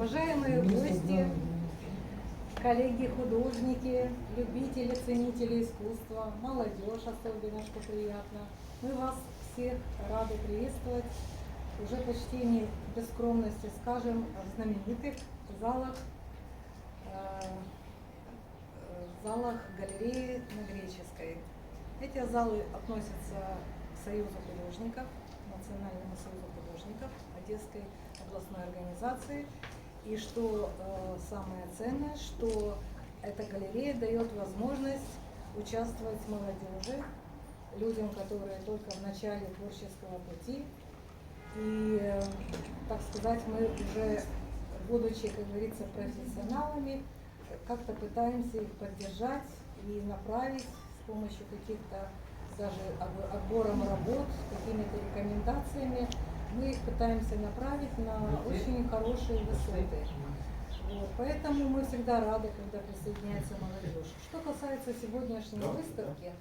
Уважаемые гости, коллеги-художники, любители, ценители искусства, молодежь особенно, что приятно. Мы вас всех рады приветствовать уже почти не без скромности, скажем, в знаменитых залах, э, залах галереи на Греческой. Эти залы относятся к Союзу художников, Национальному союзу художников Одесской областной организации. И что э, самое ценное, что эта галерея дает возможность участвовать молодежи, людям, которые только в начале творческого пути. И, э, так сказать, мы уже, будучи, как говорится, профессионалами, как-то пытаемся их поддержать и направить с помощью каких-то даже отбором работ, какими-то рекомендациями, мы их пытаемся направить на очень хорошие высоты. Вот, поэтому мы всегда рады, когда присоединяется молодежь. Что касается сегодняшней выставки,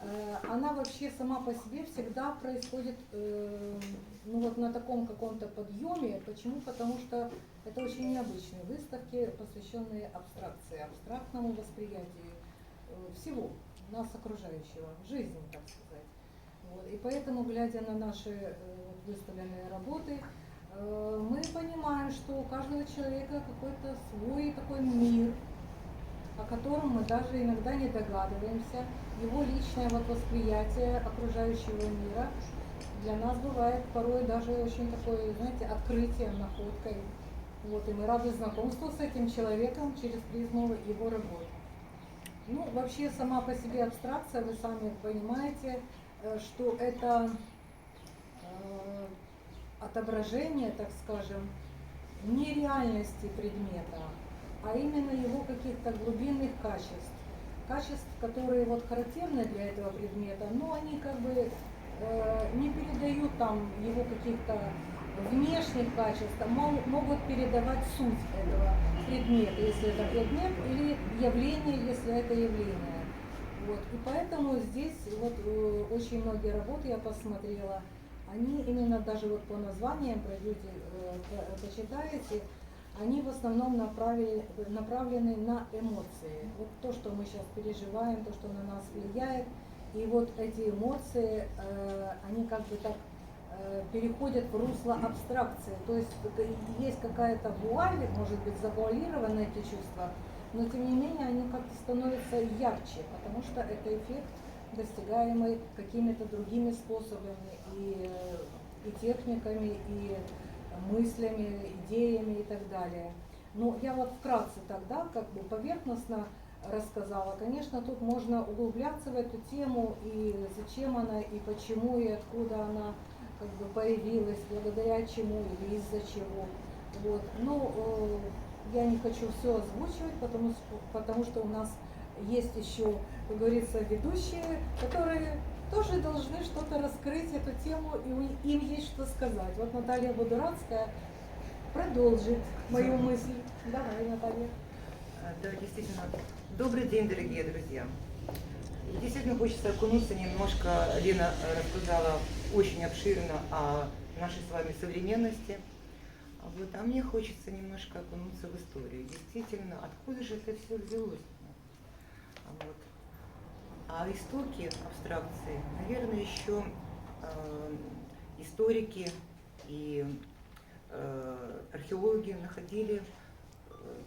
э, она вообще сама по себе всегда происходит э, ну вот на таком каком-то подъеме. Почему? Потому что это очень необычные выставки, посвященные абстракции, абстрактному восприятию э, всего нас окружающего, жизни, так сказать. Вот. И поэтому, глядя на наши э, выставленные работы, э, мы понимаем, что у каждого человека какой-то свой такой мир, о котором мы даже иногда не догадываемся. Его личное вот восприятие окружающего мира для нас бывает порой даже очень такое, знаете, открытием, находкой. Вот, и мы рады знакомству с этим человеком через призму его работ. Ну, вообще сама по себе абстракция, вы сами понимаете, что это э, отображение, так скажем, не реальности предмета, а именно его каких-то глубинных качеств. Качеств, которые вот характерны для этого предмета, но они как бы э, не передают там его каких-то внешних качеств, а мо- могут передавать суть этого предмета, если это предмет, или явление, если это явление. Вот. И поэтому здесь вот э, очень многие работы я посмотрела, они именно даже вот по названиям пройдете, э, по- почитаете, они в основном направили, направлены на эмоции. Вот то, что мы сейчас переживаем, то, что на нас влияет. И вот эти эмоции, э, они как бы так переходят в русло абстракции. То есть есть какая-то вуаль, может быть, завуалированы эти чувства, но тем не менее они как-то становятся ярче, потому что это эффект, достигаемый какими-то другими способами и, и техниками, и мыслями, идеями и так далее. Но я вот вкратце тогда, как бы поверхностно рассказала. Конечно, тут можно углубляться в эту тему и зачем она, и почему, и откуда она как бы появилась, благодаря чему или из-за чего. Вот. Но э, я не хочу все озвучивать, потому, потому что у нас есть еще, как говорится, ведущие, которые тоже должны что-то раскрыть эту тему, и им есть что сказать. Вот Наталья Будуратская продолжит мою мысль. Давай, Наталья. А, Да, действительно. Добрый день, дорогие друзья. Действительно хочется окунуться немножко. Лена э, рассказала очень обширно о нашей с вами современности. А Вот, а мне хочется немножко окунуться в историю. Действительно, откуда же это все взялось? А Вот. А истоки абстракции, наверное, еще э, историки и э, археологи находили э,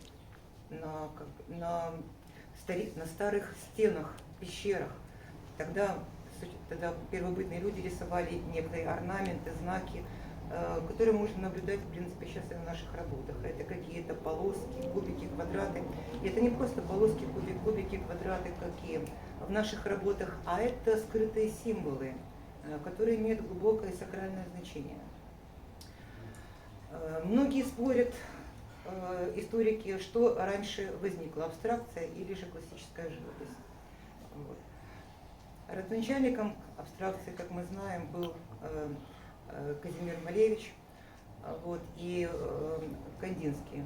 на, как, на, стари- на старых стенах, пещерах. Тогда, тогда первобытные люди рисовали некоторые орнаменты, знаки, которые можно наблюдать, в принципе, сейчас и в наших работах. Это какие-то полоски, кубики, квадраты. И это не просто полоски, кубик, кубики, квадраты, какие в наших работах, а это скрытые символы, э, которые имеют глубокое сакральное значение. Э, Многие спорят, э, историки, что раньше возникла, абстракция или же классическая живопись. Вот. Родоначальником абстракции, как мы знаем, был э, э, Казимир Малевич а, вот, и э, Кандинский.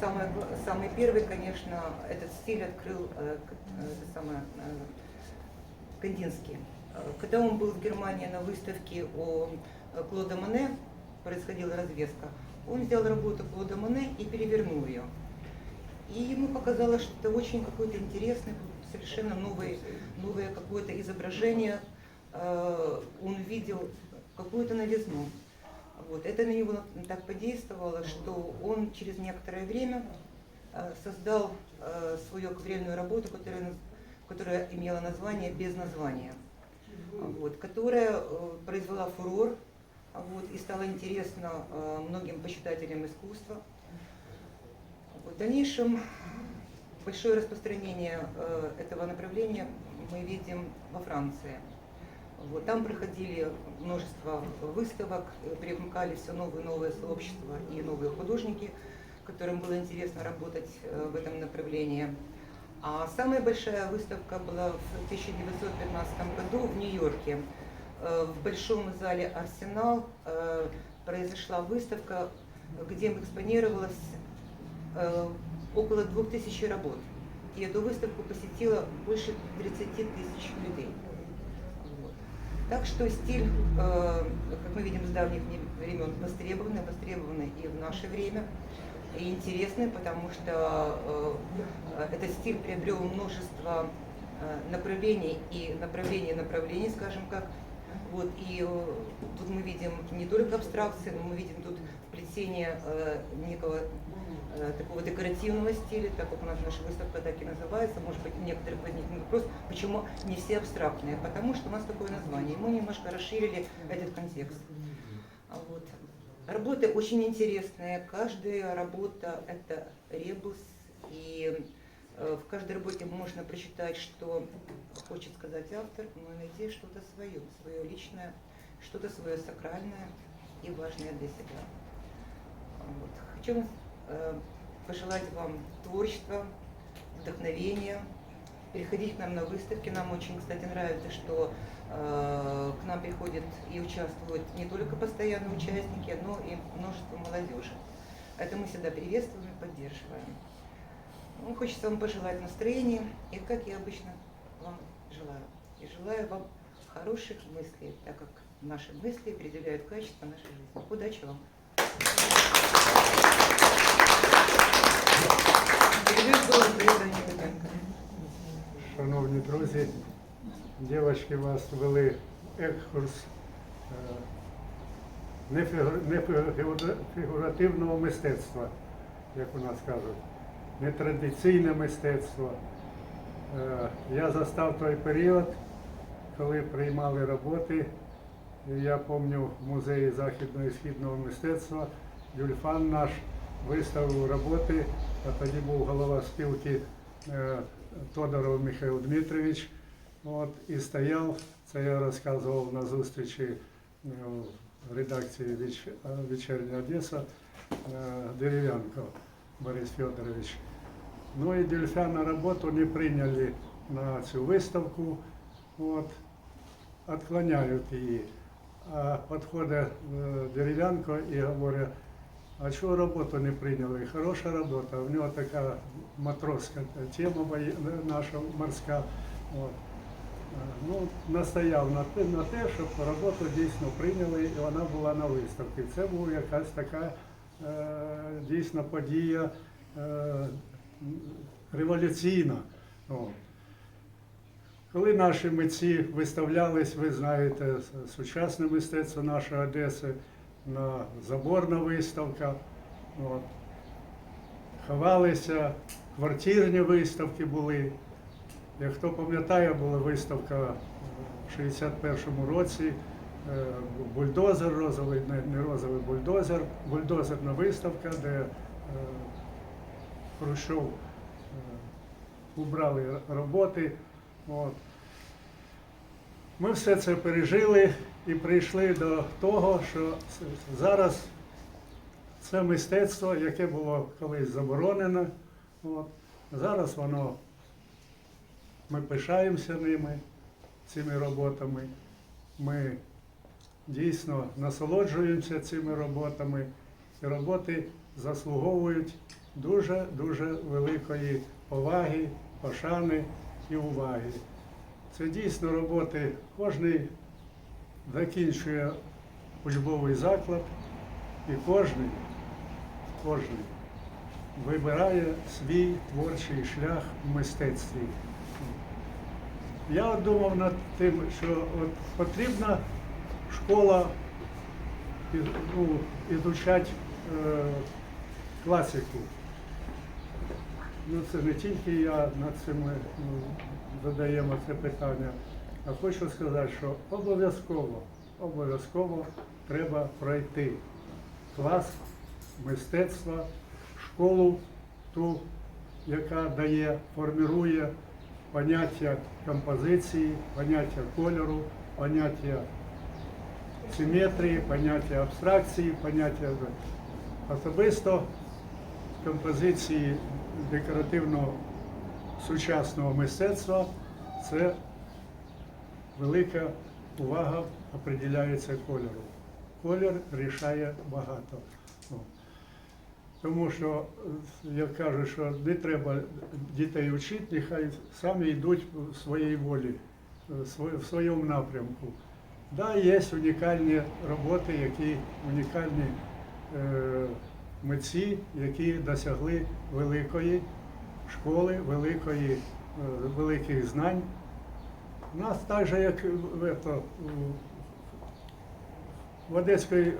Гла- самый первый, конечно, этот стиль открыл э, э, самое, э, Кандинский. Э, Когда он был в Германии на выставке э, Клода Моне, происходила развеска, он взял работу Клода Моне и перевернул ее. И ему показалось, что это очень какой-то интересный, совершенно новый, новое какое-то изображение. Э, Он видел какую-то новизну. Вот. Это на него так подействовало, что он через некоторое время э, создал э, свою акварельную работу, которая, которая имела название «Без названия», вот, которая произвела фурор вот, и стала интересна многим почитателям искусства. В дальнейшем большое распространение этого направления мы видим во Франции. Вот, там проходили множество выставок, привлекали все новые и новые сообщества и новые художники, которым было интересно работать э, в этом направлении. А самая большая выставка была в 1915 году в Нью-Йорке. Э, В большом зале «Арсенал» э, произошла выставка, где экспонировалось около 2000 работ. И эту выставку посетило больше 30 тысяч людей. Так что стиль, э, как мы видим с давних времен, востребованный, востребованный и в наше время, и интересный, потому что э, этот стиль приобрел множество э, направлений и направлений направлений, скажем как. Вот, и тут мы видим не только абстракции, но мы видим тут вплетение э, некого такого декоративного стиля, так как у нас наша выставка так и называется. Может быть, у некоторых возникнет вопрос, почему не все абстрактные? Потому что у нас такое название. Мы немножко расширили этот контекст. А Вот. Работы очень интересные. Каждая работа – это ребус. И э, в каждой работе можно прочитать, что хочет сказать автор, но найти что-то свое, свое личное, что-то свое сакральное и важное для себя. Вот. Хочу э, пожелать вам творчества, вдохновения, приходить к нам на выставки. Нам очень, кстати, нравится, что э, к нам приходят и участвуют не только постоянные участники, но и множество молодежи. Это мы всегда приветствуем и поддерживаем. Ну, хочется вам пожелать настроения, и как я обычно вам желаю. И желаю вам хороших мыслей, так как наши мысли определяют качество нашей жизни. Удачи вам! Шановні друзі, дівчатки вас вели екскурс е, не фігу- не фігура- фігуративного мистецтва, як у нас кажуть, не традиційне мистецтво. Е, Я застав той період, коли приймали роботи. Я пам'ятаю музеї західного і східного мистецтва Юльфан наш виставив роботи, а тоді був голова спілки е, Тодоров Михайло Дмитрович. От, і стояв, це я розказував на зустрічі е, в редакції «Веч- Вечерня Одеса е, Дерев'янко Борис Федорович. Ну и Дельфя на работу не приняли на цю виставку, от, отклоняють її. А підходить Дерев'янко і говорить, а чого роботу не прийняли? Хороша робота, в нього така матросська тема наша морська. От. Е, Ну, настояв на те, на те, щоб роботу дійсно прийняли, і вона була на виставці. Це була якась така е, дійсно подія е, революційна. От. Коли наші митці виставлялись, ви знаєте, сучасне мистецтво нашої Одеси, на заборна виставка, от. ховалися, квартирні виставки були. Як хто пам'ятає, була виставка е, в 61-му році, е, бульдозер розовий, не, розовий бульдозер, бульдозерна виставка, де е, Хрущов е, убрали роботи. От. Ми все це пережили і прийшли до того, що зараз це мистецтво, яке було колись заборонене. От. Зараз воно ми пишаємося ними, цими роботами. Ми дійсно насолоджуємося цими роботами. Ці роботи заслуговують дуже-дуже великої поваги, пошани і уваги. Це дійсно роботи, кожен закінчує учбовий заклад, І кожен, кожен вибирає свій творчий шлях в мистецтві. Я думав над тим, що от потрібна школа ну, ізучати е, класику. Ну, це не тільки я над цим ну, задаємо це питання, а хочу сказати, що обов'язково, обов'язково треба пройти клас мистецтва, школу ту, яка дає, формирує поняття композиції, поняття кольору, поняття симетрії, поняття абстракції, поняття особисто композиції декоративного сучасного мистецтва це велика увага определяється кольором. Колір рішає багато. Тому що, е, я кажу, що не треба дітей вчити, нехай самі йдуть в своїй волі, е, в своєму напрямку. Да, є унікальні роботи, які унікальні е, митці, які досягли великої школи, великої, е, великих знань. У нас так же, як в, ето, в Одеській е,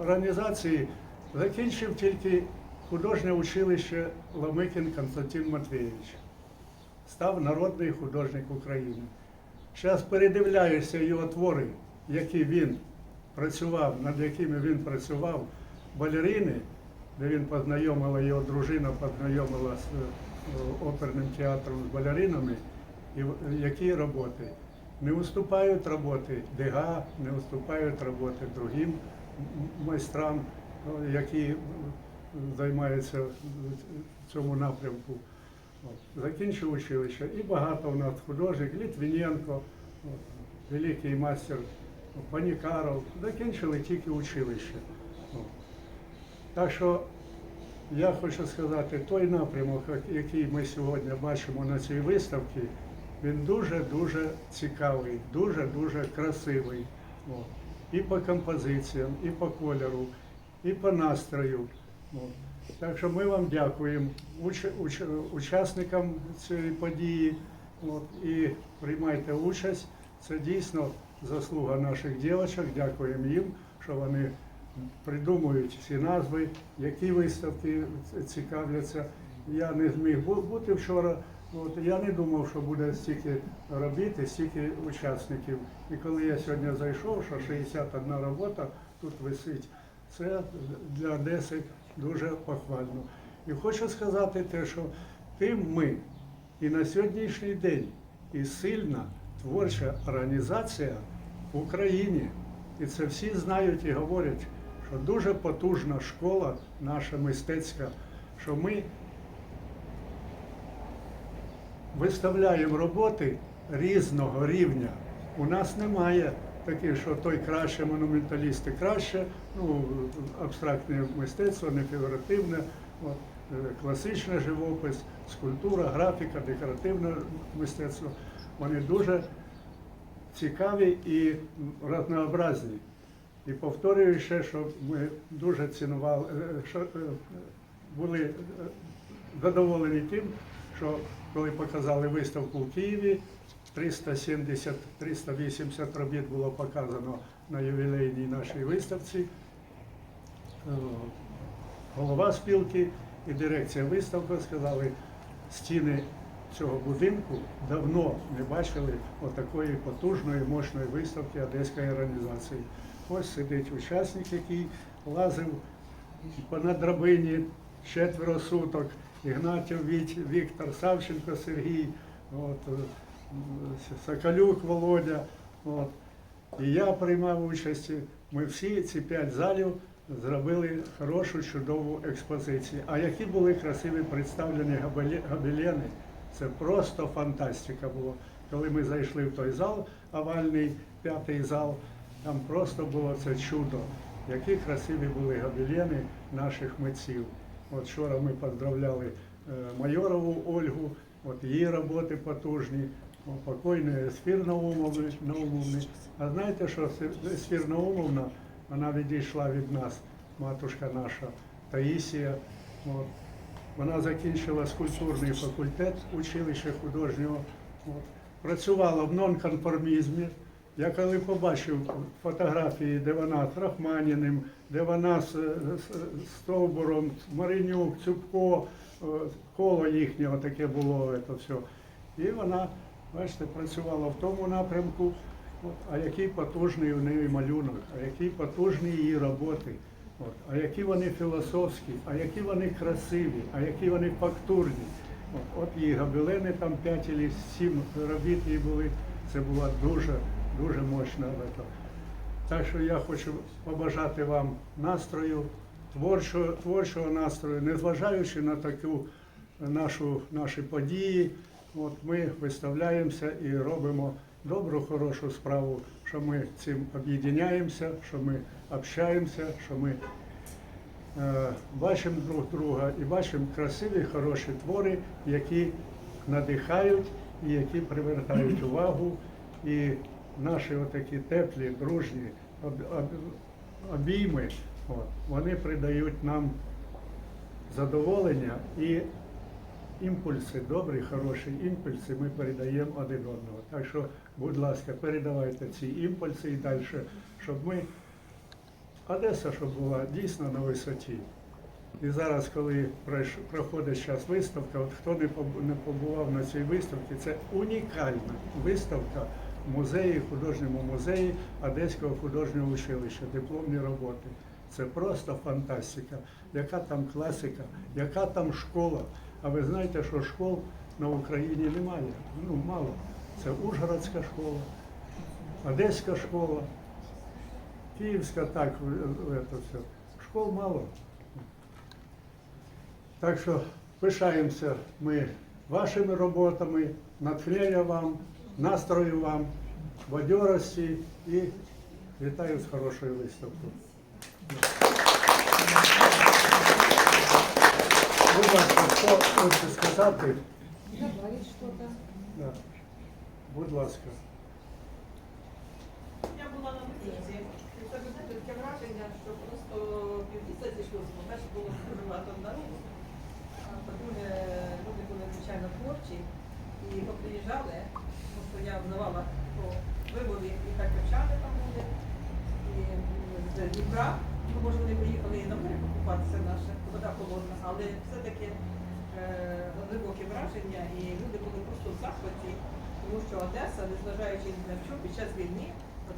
організації закінчив тільки художнє училище Ломикін Константин Матвійович. Став народний художник України. Зараз передивляюся його твори, які він працював, над якими він працював, балерини, де він познайомила, його дружина познайомила з е, оперним театром з балеринами, і в- які роботи. Не уступають роботи Дега, не уступають роботи другим майстрам, е, які е, займаються в цьому напрямку. От, Закінчив училище. І багато у нас художник, Літвіненко, великий мастер Панікаров, закінчили тільки училище. Так що я хочу сказати, той напрямок, який ми сьогодні бачимо на цій виставці, він дуже-дуже цікавий, дуже-дуже красивий. От. І по композиціям, і по кольору, і по настрою. От. Так що ми вам дякуємо уч, уч, учасникам цієї події. От, і приймайте участь. Це дійсно заслуга наших дівчат. Дякуємо їм, що вони придумують ці назви, які виставки цікавляться. Я не зміг бути вчора. От, я не думав, що буде стільки робити, стільки учасників. І коли я сьогодні зайшов, що 61 робота тут висить, це для Одеси дуже похвально. І хочу сказати те, що тим ми і на сьогоднішній день і сильна творча організація в Україні. І це всі знають і говорять, дуже потужна школа наша мистецька, що ми виставляємо роботи різного рівня. У нас немає таких, що той краще, монументалісти краще, ну, абстрактне мистецтво, не фігуративне, е, класичний живопис, скульптура, графіка, декоративне мистецтво. Вони дуже цікаві і разнообразні. І повторюю ще, що ми дуже цінували, е, що е, були е, задоволені тим, що коли показали виставку в Києві, 370-380 робіт було показано на ювілейній нашій виставці. Голова спілки і дирекція виставки сказали, стіни цього будинку давно не бачили отакої потужної, мощної виставки Одеської організації. Ось сидить учасник, який лазив понад драбині четверо суток. Ігнатів Віктор, Савченко Сергій, от, е, Соколюк Володя. От. І я приймав участь. Ми всі ці п'ять залів зробили хорошу, чудову експозицію. А які були красиві представлені гобеле- гобелени, це просто фантастика було. Коли ми зайшли в той зал, овальний п'ятий зал, там просто було це чудо. Які красиві були гобелени наших митців. От вчора ми поздравляли е, Майорову Ольгу, от її роботи потужні, покойної Есфір Наумовни. А знаєте, що Есфір Наумовна, вона відійшла від нас матушка наша Таїсія. От. Вона закінчила скульптурний факультет училища художнього. От. Працювала в нонконформізмі. Я коли побачив фотографії, де вона з Рахманіним, де вона з, з- з Стовбуром, Маринюк, Цюбко, е, коло їхнього таке було це все. І вона, бачите, працювала в тому напрямку. А який потужний у неї малюнок, а які потужні її роботи, от, а які вони філософські, а які вони красиві, а які вони фактурні. От, от її гобелени, там 5 чи 7 робіт її були. Це була дуже, дуже робота. Так що я хочу побажати вам настрою, творчого, творчого настрою, незважаючи на таку нашу, наші події. От ми виставляємося і робимо добру, хорошу справу, що ми цим об'єднаємося, що ми общаємося, що ми е, бачимо друг друга і бачимо красиві, хороші твори, які надихають і які привертають увагу. І наші отакі теплі, дружні об- об- обійми, от, вони придають нам задоволення і імпульси, добрі, хороші імпульси ми передаємо один одного. Так що, будь ласка, передавайте ці імпульси і далі, щоб ми, Одеса, щоб була дійсно на висоті. І зараз, коли проходить час виставка, от хто не побував на цій виставці, це унікальна виставка музеї, художньому музеї Одеського художнього училища, дипломні роботи. Це просто фантастика. Яка там класика, яка там школа. А ви знаєте, що школ на Україні немає. Ну, мало. Це Ужгородська школа, Одеська школа, Київська так, це все. Школ мало. Так що пишаємося ми вашими роботами, натхнення вам, настрою вам, бадьорості і вітаю з хорошою виставкою. Будь ласка, хто хоче сказати? Добавить что-то. Да. Будь ласка. Я була на виставці, і це знаєте, таке враження, що просто півміста зійшлося, бо перше було дуже багато народу. А по-друге, люди були звичайно творчі і поприїжджали, тому що я взнавала про вибори і харківчани там були, і з Дніпра. Ну, може, вони приїхали і на море покупатися наше, вода холодна, але все-таки е, глибоке враження, і люди були просто в захваті, тому що Одеса, незважаючи ні на що, під час війни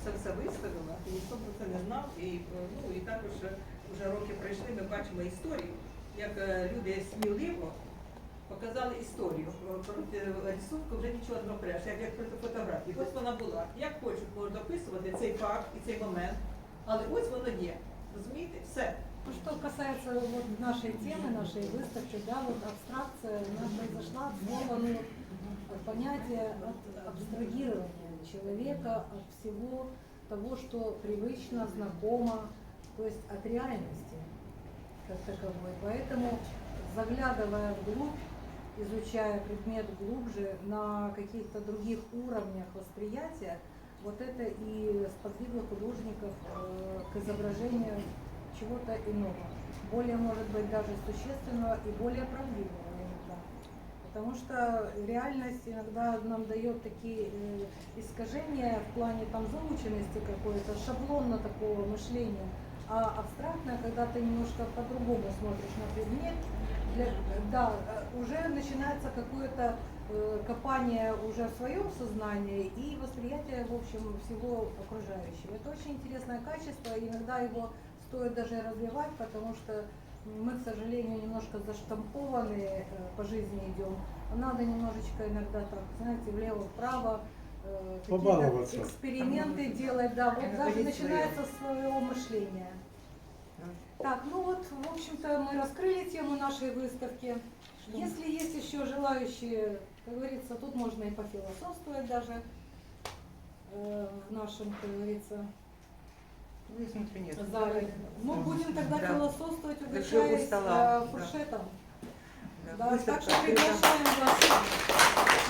це все виставила, і ніхто про це не знав. І, е, ну, і також вже роки пройшли, ми бачимо історію, як е, люди сміливо показали історію. Е, Проти рисунку вже нічого не напряж, як, як проти фотографії. Ось вона була. Як хочуть, можна описувати цей факт і цей момент, але ось воно є. Розумієте? Все. Ну, что касается вот нашей темы, нашей выставки, да, вот абстракция у нас произошла от слова, ну, от понятия от абстрагирования человека от всего того, что привычно, знакомо, то есть от реальности как таковой. Поэтому, заглядывая вглубь, изучая предмет глубже на каких-то других уровнях восприятия, вот это и сподвигло художников э, к изображению чего-то иного, более, может быть, даже существенного и более правдивого иногда. Потому что реальность иногда нам дает такие э, искажения в плане там заученности какой-то, шаблонно такого мышления. А абстрактное, когда ты немножко по-другому смотришь на предмет, для- да, э, уже начинается какое-то э, копание уже в своем сознании и восприятие, в общем, всего окружающего. Это очень интересное качество, иногда его стоит даже развивать, потому что мы, к сожалению, немножко заштампованы э, по жизни идем. Надо немножечко иногда так, знаете, влево-вправо. Какие-то эксперименты делать, да, вот даже начинается с своего мышления. Так, ну вот, в общем-то, мы раскрыли тему нашей выставки. Если есть еще желающие, как говорится, тут можно и пофилософствовать даже э, в нашем, как говорится, Ну, нет. зале. Ну, будем тогда Да. философствовать, стола, э, да. фуршетом. Да, Да, так что приглашаем вас.